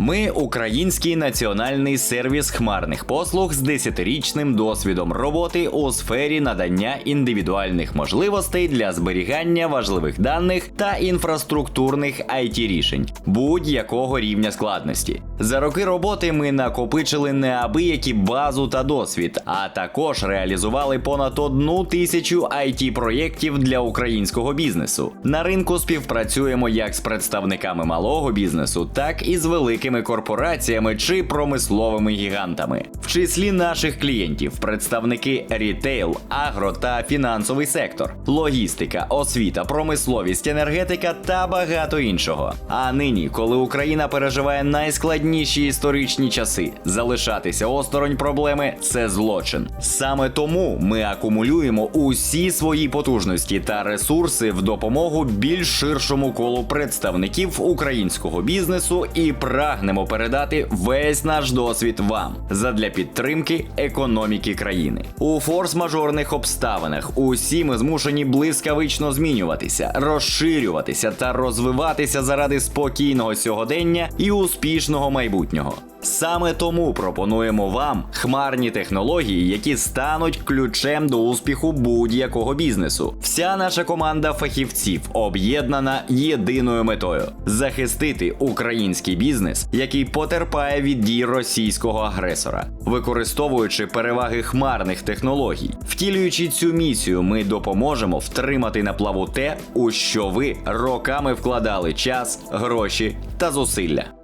Ми український національний сервіс хмарних послуг з 10-річним досвідом роботи у сфері надання індивідуальних можливостей для зберігання важливих даних та інфраструктурних it рішень будь-якого рівня складності. За роки роботи ми накопичили неабиякі базу та досвід, а також реалізували понад одну тисячу it проєктів для українського бізнесу. На ринку співпрацюємо як з представниками малого бізнесу, так і з великими корпораціями чи промисловими гігантами. В числі наших клієнтів представники рітейл, агро та фінансовий сектор, логістика, освіта, промисловість, енергетика та багато іншого. А нині, коли Україна переживає найскладніші історичні часи, залишатися осторонь проблеми це злочин. Саме тому ми акумулюємо усі свої потужності та ресурси в допомогу більш ширшому колу представників українського бізнесу і прагнемо передати весь наш досвід вам задля підтримки економіки країни. У форс-мажорних обставинах усі ми змушені блискавично змінюватися, розширюватися та розвиватися заради спокійного сьогодення і успішного майбутнього. Саме тому пропонуємо вам хмарні технології, які стануть ключем до успіху будь-якого бізнесу. Вся наша команда фахівців об'єднана єдиною метою захистити український бізнес, який потерпає від дій російського агресора, використовуючи переваги хмарних технологій. Втілюючи цю місію, ми допоможемо втримати на плаву те, у що ви роками вкладали час, гроші та зусилля.